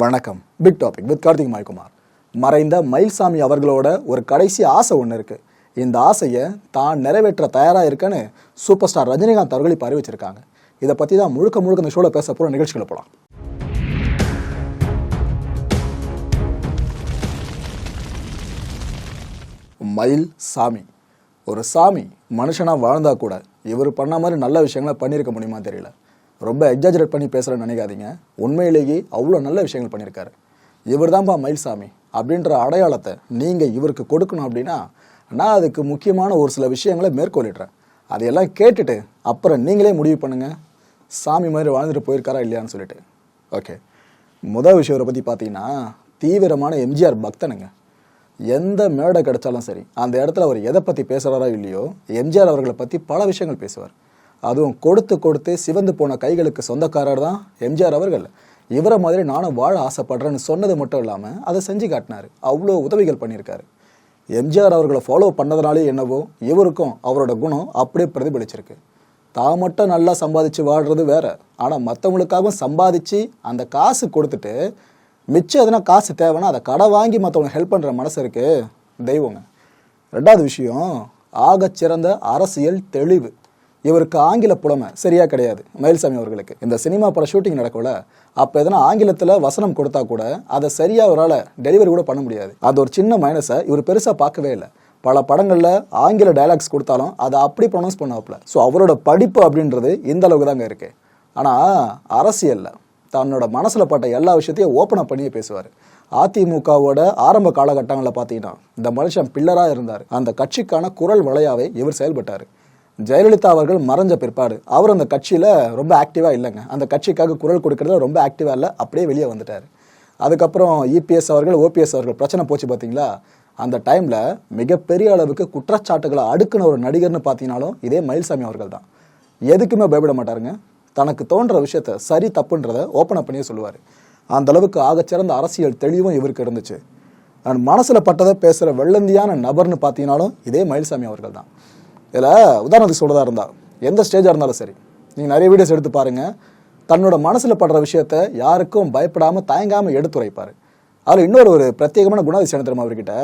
வணக்கம். Big topic with Karthik Maikumar. மறைந்த மயில்சாமி அவர்களோட ஒரு கடைசி ஆசை ஒன்று இருக்குது இந்த ஆசையை தான் நிறைவேற்ற தயாராக இருக்கேன்னு சூப்பர் ஸ்டார் ரஜினிகாந்த் அவர்கள் இப்போ அறிவிச்சிருக்காங்க. இதை பற்றி தான் முழுக்க முழுக்க இந்த ஷோவில் பேச போகிற நிகழ்ச்சிகளை போகலாம் மயில் சாமி ஒரு சாமி மனுஷனாக வாழ்ந்தால் கூட இவர் பண்ண மாதிரி நல்ல விஷயங்களை பண்ணியிருக்க முடியுமா தெரியல. ரொம்ப எக்ஸாஜரேட் பண்ணி பேசுகிறேன்னு நினைக்காதீங்க. உண்மையிலேயே அவ்வளோ நல்ல விஷயங்கள் பண்ணியிருக்காரு. இவர் தான்ப்பா மயில் சாமி அப்படின்ற அடையாளத்தை நீங்கள் இவருக்கு கொடுக்கணும் அப்படின்னா நான் அதுக்கு முக்கியமான ஒரு சில விஷயங்களை மேற்கொள்ளிடுறேன் அதையெல்லாம் கேட்டுட்டு அப்புறம் நீங்களே முடிவு பண்ணுங்கள் சாமி மாதிரி வாழ்ந்துட்டு போயிருக்காரா இல்லையான்னு சொல்லிட்டு. ஓகே முதல் விஷயத்தை பற்றி பார்த்தீங்கன்னா தீவிரமான எம்ஜிஆர் பக்தனுங்க. எந்த மேடை கிடைச்சாலும் சரி அந்த இடத்துல அவர் எதை பற்றி பேசுகிறாரோ இல்லையோ எம்ஜிஆர் அவர்களை பற்றி பல விஷயங்கள் பேசுவார். அதுவும் கொடுத்து கொடுத்து சிவந்து போன கைகளுக்கு சொந்தக்காரர் தான் எம்ஜிஆர் அவர்கள். இவரை மாதிரி நானும் வாழ ஆசைப்படுறேன்னு சொன்னது மட்டும் இல்லாமல் அதை செஞ்சு காட்டினார். அவ்வளோ உதவிகள் பண்ணியிருக்காரு. எம்ஜிஆர் அவர்களை ஃபாலோ பண்ணதுனாலே என்னவோ இவருக்கும் அவரோட குணம் அப்படியே பிரதிபலிச்சிருக்கு. தான் மட்டும் நல்லா சம்பாதிச்சு வாழ்கிறது வேற. ஆனால் மற்றவங்களுக்காகவும் சம்பாதிச்சு அந்த காசு கொடுத்துட்டு மிச்சம் எதனா காசு தேவைன்னா அதை கடை வாங்கி மற்றவங்க ஹெல்ப் பண்ணுற மனசு இருக்குது தெய்வங்க. ரெண்டாவது விஷயம் ஆகச்சிறந்த அரசியல் தெளிவு. இவருக்கு ஆங்கில புலமை சரியா கிடையாது. மயில்சாமி அவர்களுக்கு. இந்த சினிமா பட ஷூட்டிங் நடக்கல அப்போ எதனா ஆங்கிலத்தில் வசனம் கொடுத்தா கூட அதை சரியா அவரால் டெலிவரி கூட பண்ண முடியாது. அது ஒரு சின்ன மைனஸை இவர் பெருசாக பார்க்கவே இல்லை. பல படங்களில் ஆங்கில டைலாக்ஸ் கொடுத்தாலும் அதை அப்படி ப்ரொனவுன்ஸ் பண்ணாப்புல ஸோ அவரோட படிப்பு அப்படின்றது இந்த அளவுக்கு தாங்க இருக்கு. ஆனால் அரசியலில் தன்னோட மனசில் பட்ட எல்லா விஷயத்தையும் ஓப்பன் அப் பண்ணியே பேசுவார். அதிமுகவோட ஆரம்ப காலகட்டங்களில் பார்த்தீங்கன்னா இந்த மனுஷன் பில்லராக இருந்தார். அந்த கட்சிக்கான குரல் வளையாவே இவர் செயல்பட்டார். ஜெயலலிதா அவர்கள் மறைஞ்ச பிற்பாடு. அவர் அந்த கட்சியில் ரொம்ப ஆக்டிவாக இல்லைங்க. அந்த கட்சிக்காக குரல் கொடுக்கறதுல ரொம்ப ஆக்டிவாக இல்லை. அப்படியே வெளியே வந்துட்டார். அதுக்கப்புறம் இபிஎஸ் அவர்கள் ஓபிஎஸ் அவர்கள் பிரச்சனை போச்சு பார்த்தீங்களா அந்த டைமில் மிகப்பெரிய அளவுக்கு குற்றச்சாட்டுகளை அடுக்குன ஒரு நடிகர்னு பார்த்தீங்கன்னாலும் இதே மயில்சாமி அவர்கள் தான். எதுக்குமே பயப்பட மாட்டாருங்க. தனக்கு தோன்ற விஷயத்த சரி தப்புன்றதை ஓப்பன் பண்ணியே சொல்லுவார். அந்த அளவுக்கு ஆகச்சிறந்த அரசியல் தெளிவும் இவருக்கு இருந்துச்சு. அண்ட் மனசில் பட்டதை பேசுகிற வெள்ளந்தியான நபர்னு பார்த்தீங்கன்னாலும் இதே மயில்சாமி அவர்கள் தான். இதில் உதாரணத்துக்கு சொல்கிறதா இருந்தால் எந்த ஸ்டேஜாக இருந்தாலும் சரி நீங்கள் நிறைய வீடியோஸ் எடுத்து பாருங்கள் தன்னோட மனசில் படுற விஷயத்த யாருக்கும் பயப்படாமல் தயங்காமல் எடுத்துரைப்பார் அதில் இன்னொரு ஒரு பிரத்யேகமான குணாதிசயம் தெரியுமா அவர்கிட்ட?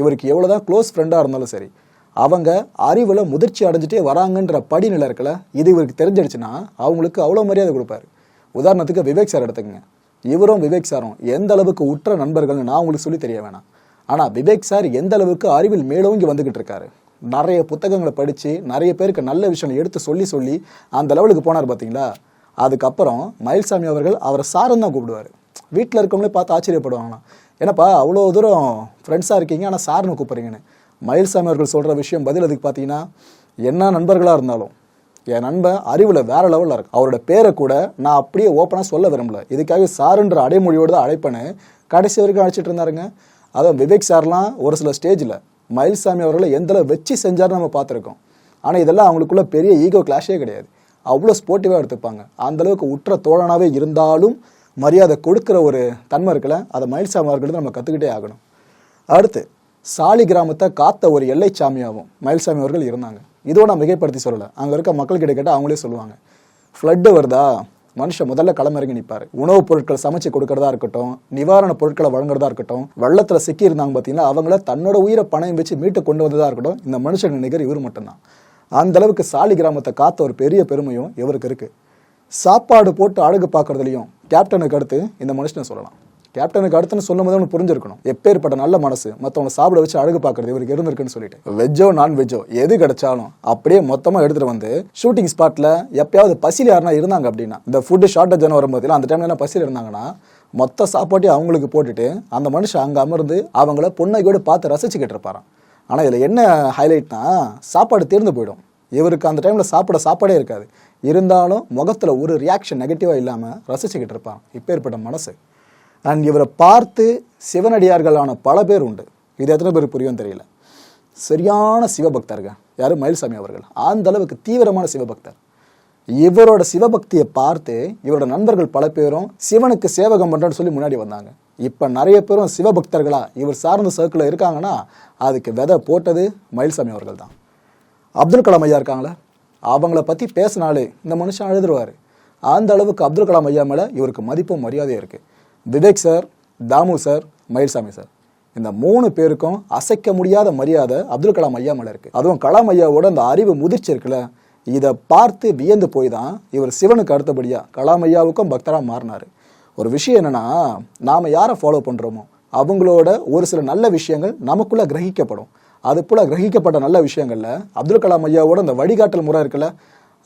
இவருக்கு எவ்வளோ தான் க்ளோஸ் ஃப்ரெண்டாக இருந்தாலும் சரி அவங்க அறிவில் முதிர்ச்சி அடைஞ்சிட்டே வராங்கன்ற படிநிலை இருக்கல இது இவருக்கு தெரிஞ்சிடுச்சுன்னா அவங்களுக்கு அவ்வளோ மரியாதை கொடுப்பாரு. உதாரணத்துக்கு விவேக் சார் எடுத்துக்கங்க. இவரும் விவேக் சாரும் எந்த அளவுக்கு உற்ற நண்பர்கள்னு நான் உங்களுக்கு சொல்லி தெரிய வேணாம். ஆனால் விவேக் சார் எந்த அளவுக்கு அறிவில் மேலோங்கி வந்துக்கிட்டு இருக்காரு? நிறைய புத்தகங்களை படித்து நிறைய பேருக்கு நல்ல விஷயம் எடுத்து சொல்லி சொல்லி அந்த லெவலுக்கு போனார் பார்த்தீங்களா அதுக்கப்புறம் மயில்சாமி அவர்கள் அவரை சாருன்னு தான் கூப்பிடுவார். வீட்டில் இருக்கவங்களே பார்த்து ஆச்சரியப்படுவாங்களாம். ஏன்னாப்பா அவ்வளோ தூரம் ஃப்ரெண்ட்ஸாக இருக்கீங்க ஆனால் சார்னு கூப்பிட்றீங்கன்னு. மயில்சாமி அவர்கள் சொல்கிற விஷயம் பதில் அதுக்கு பார்த்தீங்கன்னா என்ன நண்பர்களாக இருந்தாலும் என் நண்பன் அறிவில் வேறு லெவலில் இருக்கு அவரோட பேரை கூட நான் அப்படியே ஓப்பனாக சொல்ல விரும்பல. இதுக்காக சாருன்ற அடைமொழியோடு தான் அழைப்பேன்னு கடைசி வரைக்கும் அழைச்சிட்டு இருந்தாருங்க. அதான் விவேக் சார்லாம் ஒரு சில ஸ்டேஜில் மயில்சாமி அவர்களை எந்தளவு வச்சு செஞ்சார்னு நம்ம பார்த்துருக்கோம். ஆனால் இதெல்லாம் அவங்களுக்குள்ள பெரிய ஈகோ கிளாஷே கிடையாது. அவ்வளோ ஸ்போர்ட்டிவாக எடுத்துப்பாங்க. அந்த அளவுக்கு உற்ற தோழனாகவே இருந்தாலும் மரியாதை கொடுக்குற ஒரு தன்மை இருக்குல்ல அதை மயில்சாமி அவர்கள்ட்ட நம்ம கற்றுக்கிட்டே ஆகணும். அடுத்து சாலி கிராமத்தை காத்த ஒரு எல்லை சாமியாகவும் மயில்சாமி அவர்கள் இருந்தாங்க. இதோட நான் மிகைப்படுத்தி சொல்லலை. அங்கே இருக்க மக்கள் கிட்ட கேட்டால் அவங்களே சொல்லுவாங்க. ஃப்ளட்டு வருதா? மனுஷன் முதல்ல களமிறங்கி நிற்பார் உணவுப் பொருட்கள் சமைச்சு கொடுக்கறதா இருக்கட்டும் நிவாரண பொருட்களை வழங்குறதா இருக்கட்டும் வெள்ளத்தில் சிக்கி இருந்தாங்க பார்த்தீங்கன்னா அவங்கள தன்னோட உயிரை பணம் வச்சு மீட்டு கொண்டு வந்ததா இருக்கட்டும் இந்த மனுஷன் நிகர் இவர் மட்டும்தான். அந்த அளவுக்கு சாலி கிராமத்தை காத்த ஒரு பெரிய பெருமையும் இவருக்கு இருக்கு. சாப்பாடு போட்டு அழகு பார்க்கறதுலையும் கேப்டனுக்கு அடுத்து இந்த மனுஷனை சொல்லலாம். கேப்டனுக்கு அடுத்துன்னு சொல்லும் போது அவனுக்கு புரிஞ்சிருக்கணும். எப்பேற்பட்ட நல்ல மனசு மற்றவங்க சாப்பிட வச்சு அழகு பார்க்கறது இவருக்கு இருந்திருக்குன்னு சொல்லிட்டு. வெஜ்ஜோ நான் வெஜ்ஜோ எது கிடைச்சாலும் அப்படியே மொத்தமாக எடுத்துட்டு வந்து ஷூட்டிங் ஸ்பாட்ல எப்பயாவது பசியில் யாருனா இருந்தாங்க அப்படின்னா இந்த ஃபுட்டு ஷார்ட்டேஜ் வரும்போது அந்த டைம்ல பசியில் இருந்தாங்கன்னா மொத்த சாப்பாட்டையும் அவங்களுக்கு போட்டுட்டு அந்த மனுஷன் அங்கே அமர்ந்து அவங்கள பொண்ணைக்கோடு பார்த்து ரசிச்சுக்கிட்டு இருப்பாராம். ஆனால் இதில் என்ன ஹைலைட்னா சாப்பாடு தீர்ந்து போயிடும். இவருக்கு அந்த டைமில் சாப்பிட சாப்பாடே இருக்காது. இருந்தாலும் முகத்தில் ஒரு ரியாக்ஷன் நெகட்டிவாக இல்லாமல் ரசிச்சுக்கிட்டு இருப்பான் இப்பேற்பட்ட மனசு. அண்ட் இவரை பார்த்து சிவனடியார்களான பல பேர் உண்டு. இது எத்தனை பேர் புரியும் தெரியல. சரியான சிவபக்தர்கள். யார்? மயில்சாமி அவர்கள். அந்த அளவுக்கு தீவிரமான சிவபக்தர். இவரோட சிவபக்தியை பார்த்து இவரோட நண்பர்கள் பல பேரும் சிவனுக்கு சேவகம் பண்ணுறேன்னு சொல்லி முன்னாடி வந்தாங்க. இப்போ நிறைய பேரும் சிவபக்தர்களா இவர் சார்ந்த சர்க்கிளில் இருக்காங்கன்னா அதுக்கு விதை போட்டது மயில்சாமி அவர்கள் தான். அப்துல் கலாம் ஐயா இருக்காங்களே? அவங்கள பற்றி பேசினாலே இந்த மனுஷன் எழுதுருவார் அந்த அளவுக்கு அப்துல் கலாம் ஐயா மேலே இவருக்கு மதிப்பும் மரியாதையும் இருக்குது Vivek sir Dhamu sir Mayilsamy sir. இந்த மூணு பேருக்கும் அசைக்க முடியாத மரியாதை அப்துல் கலாம் ஐயா மேல இருக்கு. அதுவும் கலாம் ஐயாவோட அந்த அறிவு முதிர்ச்சி இருக்குல்ல இதை பார்த்து வியந்து போய் தான் இவர் சிவனுக்கு அடுத்தபடியா கலாம் ஐயாவுக்கும் பக்தராக மாறினாரு. ஒரு விஷயம் என்னன்னா நாம யாரை ஃபாலோ பண்றோமோ அவங்களோட ஒரு சில நல்ல விஷயங்கள் நமக்குள்ள கிரகிக்கப்படும். அது போல கிரகிக்கப்பட்ட நல்ல விஷயங்கள்ல அப்துல் கலாம் ஐயாவோட அந்த வழிகாட்டல் முறை இருக்குல்ல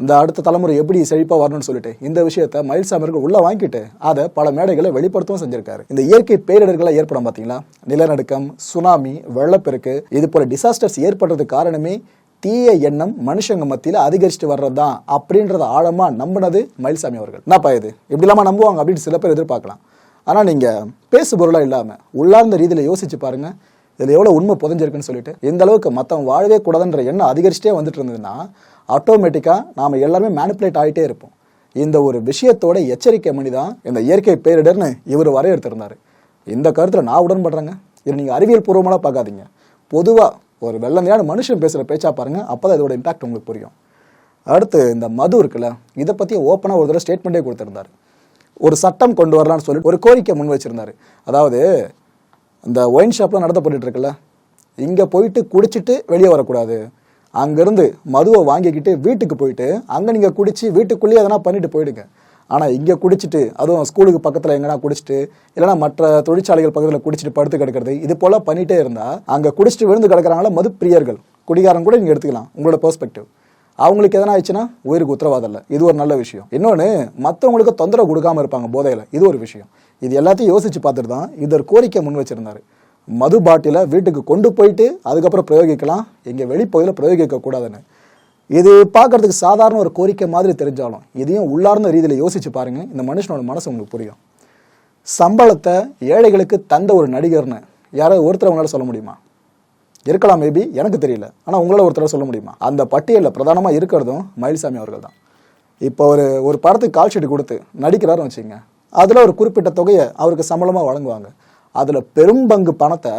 இந்த அடுத்த தலைமுறை எப்படி செழிப்பா வரணும்னு சொல்லிட்டு இந்த விஷயத்த மயில் அவர்கள் உள்ள வாங்கிட்டு அதை பல மேடைகளை வெளிப்படுத்தவும் செஞ்சிருக்காரு. இந்த இயற்கை பேரிடர்களை ஏற்படும் பாத்தீங்களா? நிலநடுக்கம் சுனாமி வெள்ளப்பெருக்கு இது போல டிசாஸ்டர்ஸ் ஏற்படுறதுக்கு காரணமே தீய எண்ணம் மனுஷங்க மத்தியில அதிகரிச்சுட்டு வர்றதுதான் அப்படின்றத ஆழமா நம்பினது மயில்சாமி அவர்கள். என்னப்பா இது? இப்படி இல்லாம நம்புவாங்க அப்படின்னு சில பேர் எதிர்பார்க்கலாம். ஆனா நீங்க பேசு பொருளா இல்லாம உள்ளார்ந்த ரீதியில யோசிச்சு பாருங்க. இதில் எவ்வளோ உண்மை புதஞ்சிருக்குன்னு சொல்லிட்டு இந்த அளவுக்கு மற்றவன் வாழவே கூடாதுன்ற எண்ணம் அதிகரிச்சுட்டே வந்துட்டு இருந்ததுன்னா ஆட்டோமேட்டிக்காக நாம் எல்லாருமே மேனிப்புலேட் ஆகிட்டே இருப்போம். இந்த ஒரு விஷயத்தோட எச்சரிக்கை மணி தான் இந்த இயற்கை பேரிடர்னு இவர் வரையறுத்திருந்தார். இந்த கருத்தில் நான் உடன்படுறேங்க. இது நீங்கள் அறிவியல் பூர்வமாக பார்க்காதீங்க. பொதுவாக ஒரு வெள்ளந்தையான மனுஷன் பேசுகிற பேச்சா பாருங்க அப்பதான் இதோட இம்பாக்ட் உங்களுக்கு புரியும். அடுத்து இந்த மது இருக்குல்ல இதை பற்றி ஓப்பனாக ஒரு தடவை ஸ்டேட்மெண்ட்டே கொடுத்துருந்தார். ஒரு சட்டம் கொண்டு வரலாம்னு சொல்லிட்டு ஒரு கோரிக்கை முன் வச்சுருந்தார். அதாவது இந்த ஒயின் ஷாப்லாம் நடத்தப்பட்டு இருக்குல்ல இங்கே போயிட்டு குடிச்சிட்டு வெளியே வரக்கூடாது. அங்கேருந்து மதுவை வாங்கிக்கிட்டு வீட்டுக்கு போயிட்டு அங்கே நீங்கள் குடிச்சு வீட்டுக்குள்ளேயே எதனா பண்ணிட்டு போயிடுங்க. ஆனால் இங்கே குடிச்சிட்டு அதுவும் ஸ்கூலுக்கு பக்கத்தில் எங்கன்னா குடிச்சிட்டு இல்லைனா மற்ற தொழிற்சாலைகள் பக்கத்தில் குடிச்சிட்டு படுத்து கிடக்கிறது இது போல் பண்ணிகிட்டே இருந்தால் அங்கே குடிச்சிட்டு விழுந்து கிடக்கிறாங்களா மது பிரியர்கள் குடிகாரம் கூட நீங்கள் எடுத்துக்கலாம் உங்களோட பெர்ஸ்பெக்டிவ் அவங்களுக்கு எதனா ஆயிடுச்சுன்னா உயிருக்கு உத்தரவாதம் இல்லை. இது ஒரு நல்ல விஷயம். இன்னொன்று மற்றவங்களுக்கு தொந்தரவு கொடுக்காம இருப்பாங்க போதையில். இது ஒரு விஷயம். இது எல்லாத்தையும் யோசிச்சு பார்த்துட்டு தான் இது ஒரு கோரிக்கை முன் வச்சிருந்தாரு. மது பாட்டிலை வீட்டுக்கு கொண்டு போயிட்டு அதுக்கப்புறம் பிரயோகிக்கலாம் எங்க வெளிப்பகுதியில் பிரயோகிக்க கூடாதுன்னு. இது பார்க்கறதுக்கு சாதாரண ஒரு கோரிக்கை மாதிரி தெரிஞ்சாலும் இதையும் உள்ளார்ந்த ரீதியில் யோசிச்சு பாருங்க இந்த மனுஷனோட மனசு உங்களுக்கு புரியும். சம்பளத்தை ஏழைகளுக்கு தந்த ஒரு நடிகர்னு யாராவது ஒருத்தர் உங்களால் சொல்ல முடியுமா? இருக்கலாம் மேபி எனக்கு தெரியல. ஆனால் உங்களால் ஒருத்தர் சொல்ல முடியுமா? அந்த பட்டியலில் பிரதானமாக இருக்கிறதும் மயில்சாமி அவர்கள் தான் இப்போ ஒரு ஒரு படத்துக்கு கால் ஷீட் கொடுத்து நடிக்கிறாருன்னு வச்சுங்க அதில் ஒரு குறிப்பிட்ட தொகையை அவருக்கு சம்பளமாக வழங்குவாங்க. அதில் பெரும்பங்கு பணத்தை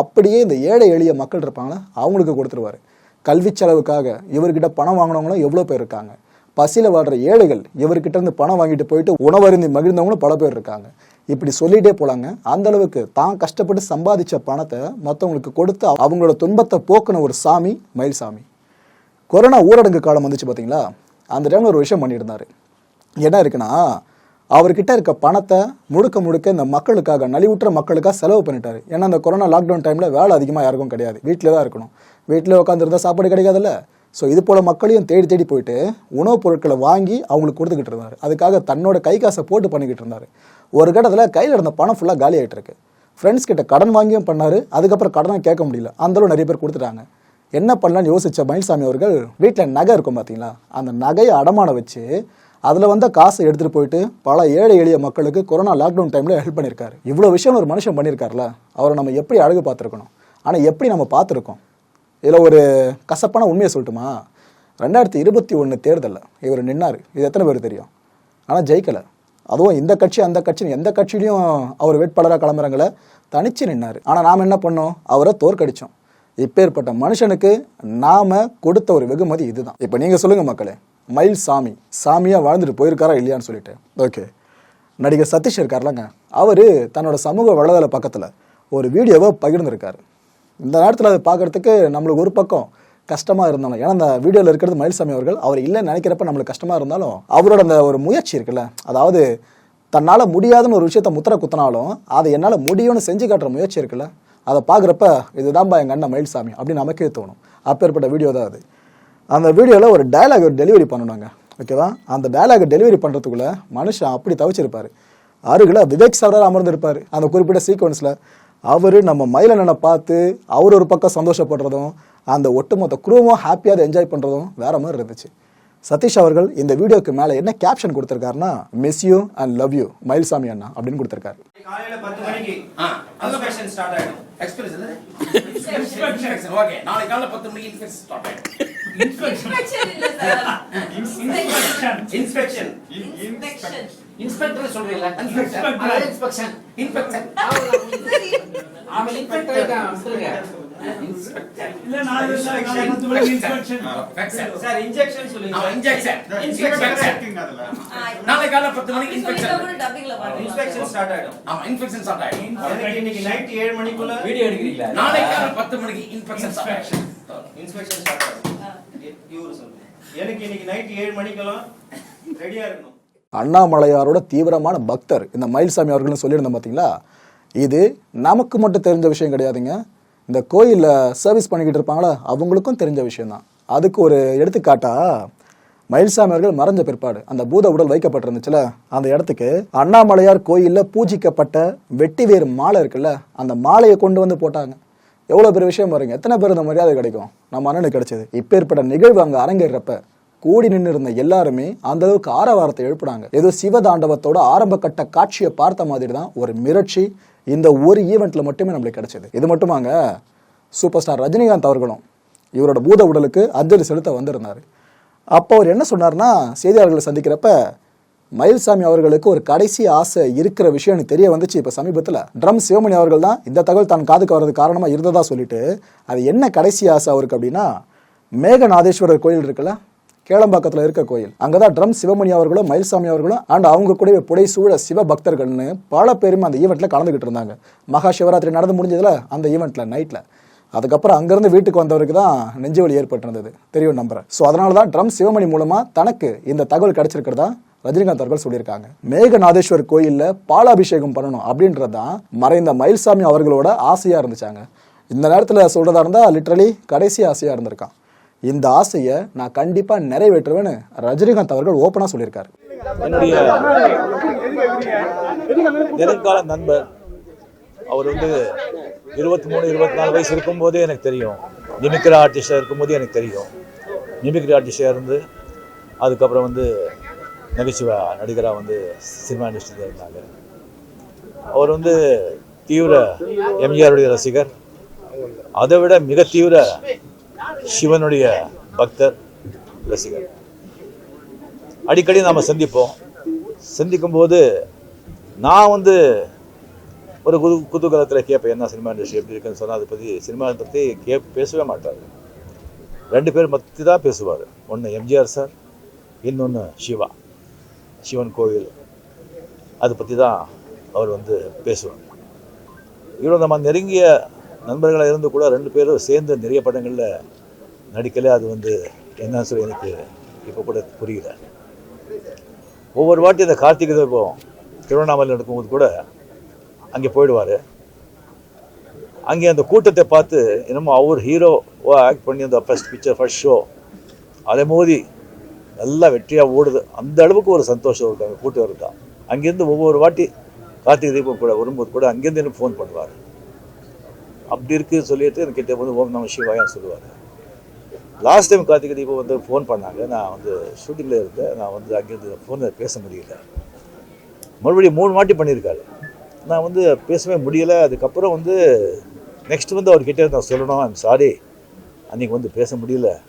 அப்படியே இந்த ஏழை எளிய மக்கள் இருப்பாங்களே? அவங்களுக்கு கொடுத்துருவாரு. கல்வி செலவுக்காக இவர்கிட்ட பணம் வாங்கினவங்களும் எவ்வளோ பேர் இருக்காங்க? பசியில் வாடுற ஏழைகள் இவர்கிட்ட இருந்து பணம் வாங்கிட்டு போயிட்டு உணவருந்தி மகிழ்ந்தவங்களும் பல பேர் இருக்காங்க. இப்படி சொல்லிட்டே போலாங்க. அந்த அளவுக்கு தான் கஷ்டப்பட்டு சம்பாதிச்ச பணத்தை மற்றவங்களுக்கு கொடுத்து அவங்களோட துன்பத்தை போக்குன ஒரு சாமி மயில்சாமி. கொரோனா ஊரடங்கு காலம் வந்துச்சு பார்த்தீங்களா அந்த டைமில் ஒரு விஷயம் பண்ணியிருந்தாரு என்ன இருக்குன்னா அவர்கிட்ட இருக்க பணத்தை முழுக்க முழுக்க இந்த மக்களுக்காக நலிவுற்ற மக்களுக்காக செலவு பண்ணிட்டாரு. ஏன்னா அந்த கொரோனா லாக்டவுன் டைம்ல வேலை அதிகமாக யாருக்கும் கிடையாது. வீட்டில் தான் இருக்கணும். வீட்டில் உட்காந்துருந்தா சாப்பாடு கிடைக்காதுல்ல. ஸோ இது போல மக்களையும் தேடி தேடி போயிட்டு உணவுப் பொருட்களை வாங்கி அவங்களுக்கு கொடுத்துக்கிட்டு இருந்தார். அதுக்காக தன்னோட கை காசை போட்டு பண்ணிக்கிட்டு இருந்தார். ஒரு கட்டத்தில் கையில் இருந்த பணம் ஃபுல்லாக காலி ஆகிட்டு இருக்கு. ஃப்ரெண்ட்ஸ் கிட்ட கடன் வாங்கியும் பண்ணார். அதுக்கப்புறம் கடனை கேட்க முடியல. அந்த அளவு நிறைய பேர் கொடுத்துட்டாங்க. என்ன பண்ணலான்னு யோசிச்ச மயில்சாமி அவர்கள் வீட்டில் நகை இருக்கும் பார்த்தீங்களா அந்த நகையை அடமானம் வச்சு அதில் வந்த காசை எடுத்துகிட்டு போயிட்டு பல ஏழை எளிய மக்களுக்கு கொரோனா லாக்டவுன் டைமில் ஹெல்ப் பண்ணியிருக்காரு. இவ்வளோ விஷயம் ஒரு மனுஷன் பண்ணியிருக்காருல. அவரை நம்ம எப்படி அழகு பார்த்துருக்கணும்? ஆனால் எப்படி நம்ம பார்த்துருக்கோம்? இதில் ஒரு கசப்பான உண்மையை சொல்லட்டுமா? ரெண்டாயிரத்தி இருபத்தி ஒன்று தேர்தலில் இவர் நின்னார். இது எத்தனை பேர் தெரியும்? ஆனால் ஜெயிக்கலை. அதுவும் இந்த கட்சி அந்த கட்சின்னு எந்த கட்சியிலையும் அவர் வேட்பாளராக கிளம்புறாங்கள தனிச்சு நின்னார். ஆனால் நாம் என்ன பண்ணோம்? அவரை தோற்கடித்தோம் இப்பேற்பட்ட மனுஷனுக்கு நாம கொடுத்த ஒரு வெகுமதி இதுதான். இப்போ நீங்கள் சொல்லுங்கள் மக்களே மயில் சாமி. சாமியாக வாழ்ந்துட்டு போயிருக்காரா இல்லையான்னு சொல்லிட்டு. ஓகே நடிகர் சதீஷ் இருக்கார்லங்க. அவர் தன்னோட சமூக வலைதள பக்கத்தில் ஒரு வீடியோவை பகிர்ந்துருக்கார். இந்த நேரத்தில் அதை பார்க்கறதுக்கு நம்மளுக்கு ஒரு பக்கம் கஷ்டமாக இருந்தாலும் ஏன்னா அந்த வீடியோவில் இருக்கிறது மயில்சாமி அவர்கள் அவர் இல்லைன்னு நினைக்கிறப்ப நம்மளுக்கு கஷ்டமாக இருந்தாலும் அவரோட அந்த ஒரு முயற்சி இருக்குல்ல அதாவது தன்னால் முடியாதுன்னு ஒரு விஷயத்த முத்திர குத்தினாலும் அதை என்னால் முடியும்னு செஞ்சு காட்டுற முயற்சி இருக்குல்ல அதை பார்க்குறப்ப இதுதான்ப்பா எங்கள் அண்ணன் மயில்சாமி அப்படின்னு நமக்கே தோணும். அப்பேற்பட்ட வீடியோ தான் அது. அந்த வீடியோவில் ஒரு டைலாக் டெலிவரி பண்ணணுங்க ஓகேவா அந்த டைலாக் டெலிவரி பண்ணுறதுக்குள்ள மனுஷன் அப்படி தவிச்சிருப்பார். அருகில் விவேக் சாரார் அமர்ந்திருப்பார். அந்த குறிப்பிட்ட சீக்வன்ஸில் அவர் நம்ம மயிலண்ணனை பார்த்து அவர் ஒரு பக்கம் சந்தோஷப்படுறதும் அந்த ஒட்டுமொத்த குரூவும் ஹாப்பியாக என்ஜாய் பண்ணுறதும் வேற மாதிரி இருந்துச்சு. சதீஷ் அவர்கள் இந்த வீடியோக்கு மேலே என்ன caption கொடுத்துருக்காருன்னா miss you and love you Mayilsamy அண்ணா அப்படின்னு கொடுத்துருக்காரு காலையில பத்து மணிக்கு இன்ஸ்பெக்ஷன் ஸ்டார்ட் ஆயிடும் எக்ஸ்பிரஸ் இன்ஸ்பெக்ஷன் ஓகே நாளைக்கு காலைல பத்து மணிக்கு இன்ஸ்பெக்ஷன் ஸ்டார்ட் ஆயிடும் Inspection இல்ல சார். Inspection. Inspection Inspection. இன்ஸ்பெக்டர் சொல்றீங்களா இன்ஸ்பெக்டர் இன்ஸ்பெக்ஷன் இன்ஸ்பெக்ஷன் சரி. ஆಮೇಲೆ இன்ஸ்பெக்டர் சொல்லுங்க இல்ல நாலு வருஷம் காலை பத்து மணிக்கு inspection. சார் இன்ஜெக்ஷன் சொல்லுங்க. ஆமா, injection. இன்ஸ்பெக்ஷன் நாளை காலைல பத்து மணிக்கு சொல்லிட்டா inspection. கூட dubbing ல பாருங்க. இன்ஸ்பெக்ஷன் ஸ்டார்ட் ஆயிடும். ஆமா, inspection start ஆயிடும். எனக்கு இன்னைக்கு நைட் ஏழு மணிக்குள்ள வீடியோ எடுக்கிறீங்களா? நாளை காலை பத்து மணிக்கு inspection start ஆயிடும். இன்ஸ்பெக்ஷன் ஸ்டார்ட் ஆயிடும். இ- இவரு சொல்லுங்க. எனக்கு இன்னைக்கு நைட் ஏழு மணிக்கெல்லாம் ரெடியா இருக்கணும். அண்ணாமலையாரோட தீவிரமான பக்தர் இந்த மயில்சாமி அவர்களும் சொல்லியிருந்தோம் பார்த்தீங்களா இது நமக்கு மட்டும் தெரிஞ்ச விஷயம் கிடையாதுங்க. இந்த கோயிலில் சர்வீஸ் பண்ணிக்கிட்டு இருப்பாங்களா அவங்களுக்கும் தெரிஞ்ச விஷயந்தான் அதுக்கு ஒரு எடுத்துக்காட்டா மயில்சாமி அவர்கள் மறைஞ்ச பிற்பாடு. அந்த பூத உடல் வைக்கப்பட்டிருந்துச்சுல அந்த இடத்துக்கு அண்ணாமலையார் கோயிலில் பூஜிக்கப்பட்ட வெட்டிவேர் மாலை இருக்குல்ல அந்த மாலையை கொண்டு வந்து போட்டாங்க. எவ்வளோ பெரிய விஷயம் பாருங்க எத்தனை பேர் இந்த மரியாதை கிடைக்கும்? நம்ம அண்ணனுக்கு கிடைச்சது. இப்பேற்பட்ட நிகழ்வு அங்கே அரங்கேறப்ப கூடி நின்று இருந்த எல்லாருமே அந்த அளவுக்கு ஆரவாரத்தை எழுப்புனாங்க. ஏதோ சிவதாண்டவத்தோட ஆரம்ப கட்ட காட்சியை பார்த்த மாதிரி தான் ஒரு மிரட்சி இந்த ஒரு ஈவெண்ட்ல மட்டுமே நம்மளுக்கு கிடைச்சது. இது மட்டுமாங்க சூப்பர் ஸ்டார் ரஜினிகாந்த் அவர்களும் இவரோட பூத உடலுக்கு அஞ்சலி செலுத்த வந்திருந்தார். அப்போ அவர் என்ன சொன்னார்னா செய்தியாளர்களை சந்திக்கிறப்ப மயில்சாமி அவர்களுக்கு ஒரு கடைசி ஆசை இருக்கிற விஷயம் எனக்கு தெரிய வந்துச்சு இப்போ சமீபத்தில். ட்ரம் சிவமணி அவர்கள் தான் இந்த தகவல் தான் காதுக்கு வர்றது காரணமாக இருந்ததா சொல்லிட்டு அது என்ன கடைசி ஆசை அவருக்கு அப்படின்னா மேகநாதேஸ்வரர் கோயில் இருக்குல்ல கேளம்பாக்கத்தில் இருக்க கோயில். அங்கே தான் ட்ரம் சிவமணி அவர்களும் மயில்சாமி அவர்களும் அண்ட் அவங்க கூட புடைசூழ சிவ பக்தர்கள்னு பல பேருமே அந்த ஈவெண்ட்டில் கலந்துக்கிட்டு இருந்தாங்க. மகா சிவராத்திரி நடந்து முடிஞ்சதுல அந்த ஈவெண்ட்டில் நைட்டில் அதுக்கப்புறம் அங்கேருந்து வீட்டுக்கு வந்தவருக்கு தான் நெஞ்சுவலி ஏற்பட்டிருந்தது. தெரியும் நம்புறேன். ஸோ அதனால தான் ட்ரம் சிவமணி மூலமாக தனக்கு இந்த தகவல் கிடைச்சிருக்கிறதா ரஜினிகாந்த் அவர்கள் சொல்லியிருக்காங்க. மேகநாதேஸ்வர் கோயிலில் பாலாபிஷேகம் பண்ணணும் அப்படின்றது தான் மறைந்த மயில்சாமி அவர்களோட ஆசையாக இருந்துச்சாங்க. இந்த நேரத்தில் சொல்கிறதா இருந்தால் லிட்ரலி கடைசி ஆசையாக இருந்திருக்கான். இந்த ஆசையை நான் கண்டிப்பாக நிறைவேற்றுவேன்னு ரஜினிகாந்த் அவர்கள் ஓப்பனாக சொல்லியிருக்காரு. என்னுடைய நெருங்கால நண்பர். அவர் வந்து இருபத்தி மூணு இருபத்தி நாலு வயசு இருக்கும்போதே எனக்கு தெரியும். மிமிக்ரி ஆர்டிஸ்டாக இருக்கும்போதே எனக்கு தெரியும். மிமிக்ரி ஆர்டிஸ்டாக இருந்து அதுக்கப்புறம் வந்து நகைச்சுவை நடிகராக வந்து சினிமா இண்டஸ்ட்ரியில் இருந்தாங்க. அவர் வந்து தீவிர எம்ஜிஆருடைய ரசிகர். அதை விட மிக தீவிர சிவனுடைய பக்தர் ரசிகர். அடிக்கடி நாம் சந்திப்போம். சந்திக்கும்போது நான் வந்து ஒரு குது குதூகலத்தில் கேட்பேன் என்ன சினிமா இண்டஸ்ட்ரி எப்படி இருக்குன்னு சொன்னால் அதை பற்றி சினிமா பற்றி கே பேசவே மாட்டார். ரெண்டு பேர் மத்தி தான் பேசுவார். ஒன்று எம்ஜிஆர் சார் இன்னொன்று சிவா. சிவன் கோவில். அதை பற்றி தான் அவர் வந்து பேசுவார். இவ்வளோ நம்ம நெருங்கிய நண்பர்களாக இருந்து கூட ரெண்டு பேரும் சேர்ந்து நிறைய படங்களில் நடிக்கலை அது வந்து என்ன சொல்லி எனக்கு இப்போ கூட புரியல. ஒவ்வொரு வாட்டி இந்த கார்த்திகை தீபம் திருவண்ணாமலை நடக்கும்போது கூட அங்கே போயிடுவார். அங்கே அந்த கூட்டத்தை பார்த்து என்னமோ அவர் ஹீரோவாக ஆக்ட் பண்ணி அந்த ஃபஸ்ட் பிக்சர் ஃபஸ்ட் ஷோ அதே மோதி நல்லா வெற்றியாக ஓடுது. அந்த அளவுக்கு ஒரு சந்தோஷம் இருக்கு அங்கே கூட்டம் இருக்கா. அங்கேருந்து ஒவ்வொரு வாட்டி கார்த்திகை தீபம் கூட வரும்போது கூட அங்கேருந்து எனக்கு ஃபோன் பண்ணுவார். அப்படி இருக்குன்னு சொல்லிட்டு என்கிட்ட வந்து ஓம் நம சிவாயான்னு சொல்லுவார். லாஸ்ட் டைம் கார்த்திகை தீபம் வந்து ஃபோன் பண்ணாங்க. நான் வந்து ஷூட்டிங்கில் இருந்தேன். நான் வந்து அங்கேருந்து ஃபோனில் பேச முடியல. மறுபடியும் மூணு வாட்டி பண்ணியிருக்காரு. நான் வந்து பேசவே முடியலை. அதுக்கப்புறம் வந்து நெக்ஸ்ட் வந்து அவர்கிட்ட நான் சொல்லணும். ஐம் சாரி அன்றைக்கி வந்து பேச முடியல.